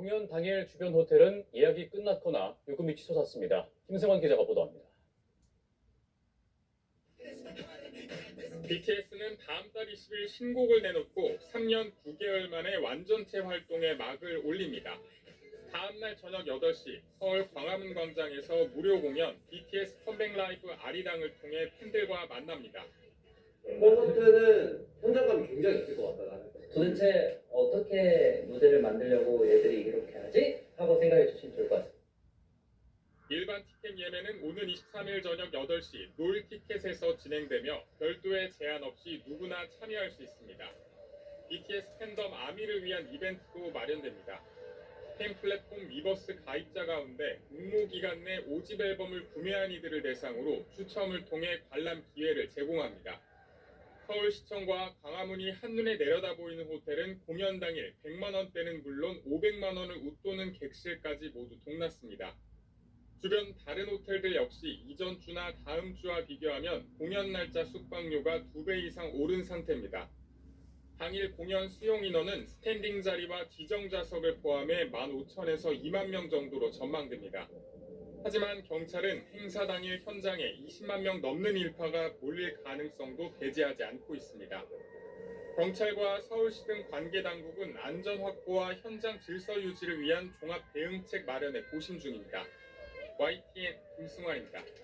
공연 당일 주변 호텔은 예약이 끝났거나 요금이 치솟았습니다. 김승환 기자가 보도합니다. BTS는 다음 달 20일 신곡을 내놓고 3년 9개월 만에 완전체 활동에 막을 올립니다. 다음 날 저녁 8시 서울 광화문 광장에서 무료 공연 BTS 컴백 라이브 아리랑을 통해 팬들과 만납니다. 콘서트는 현장감이 굉장히 있을 것 같다 나는. 도대체 어떻게 무대를 만들려고 얘들이 이렇게 하지? 하고 생각해 주시면 좋을 것 같아요. 일반 티켓 예매는 오는 23일 저녁 8시 롤 티켓에서 진행되며 별도의 제한 없이 누구나 참여할 수 있습니다. BTS 팬덤 아미를 위한 이벤트도 마련됩니다. 팬 플랫폼 미버스 가입자 가운데 응모 기간 내 5집 앨범을 구매한 이들을 대상으로 추첨을 통해 관람 기회를 제공합니다. 서울시청과 광화문이 한눈에 내려다 보이는 호텔은 공연 당일 100만 원대는 물론 500만 원을 웃도는 객실까지 모두 동났습니다. 주변 다른 호텔들 역시 이전 주나 다음 주와 비교하면 공연 날짜 숙박료가 두배 이상 오른 상태입니다. 당일 공연 수용 인원은 스탠딩 자리와 지정 좌석을 포함해 15,000에서 2만 명 정도로 전망됩니다. 하지만 경찰은 행사 당일 현장에 20만 명 넘는 일파가 몰릴 가능성도 배제하지 않고 있습니다. 경찰과 서울시 등 관계 당국은 안전 확보와 현장 질서 유지를 위한 종합 대응책 마련에 고심 중입니다. YTN 김승환입니다.